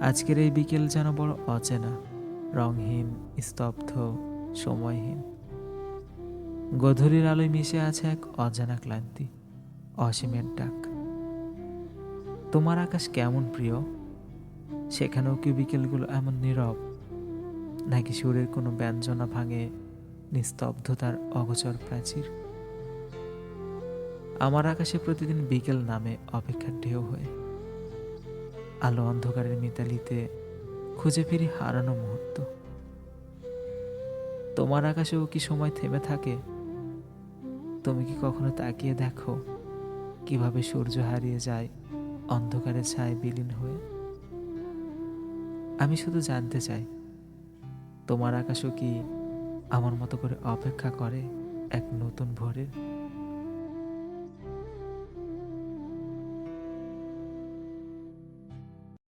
আজকের এই বিকেল যেন বড় অচেনা রংহীন স্তব্ধ, সময়হীন। গধূলির আলোয় মিশে আছে এক অজানা ক্লান্তি, অসীমের ডাক। তোমার আকাশ কেমন প্রিয়? সেখানেও কি বিকেলগুলো এমন নীরব, নাকি সুরের কোনো ব্যঞ্জনা ভাঙে নিস্তব্ধতার অগোচর প্রাচীর? আমার আকাশে প্রতিদিন বিকেল নামে অপেক্ষার ঢেউ হয়ে। আলো অন্ধকারের মিতালিতে খুঁজে ফিরি হারানো মুহূর্ত। তোমার আকাশেও কি সময় থেমে থাকে? তুমি কি কখনো তাকিয়ে দেখো কীভাবে সূর্য হারিয়ে যায় অন্ধকারে ছায় বিলীন হয়ে? আমি শুধু জানতে চাই, তোমার আকাশও কি আমার মতো করে অপেক্ষা করে এক নতুন ভোরের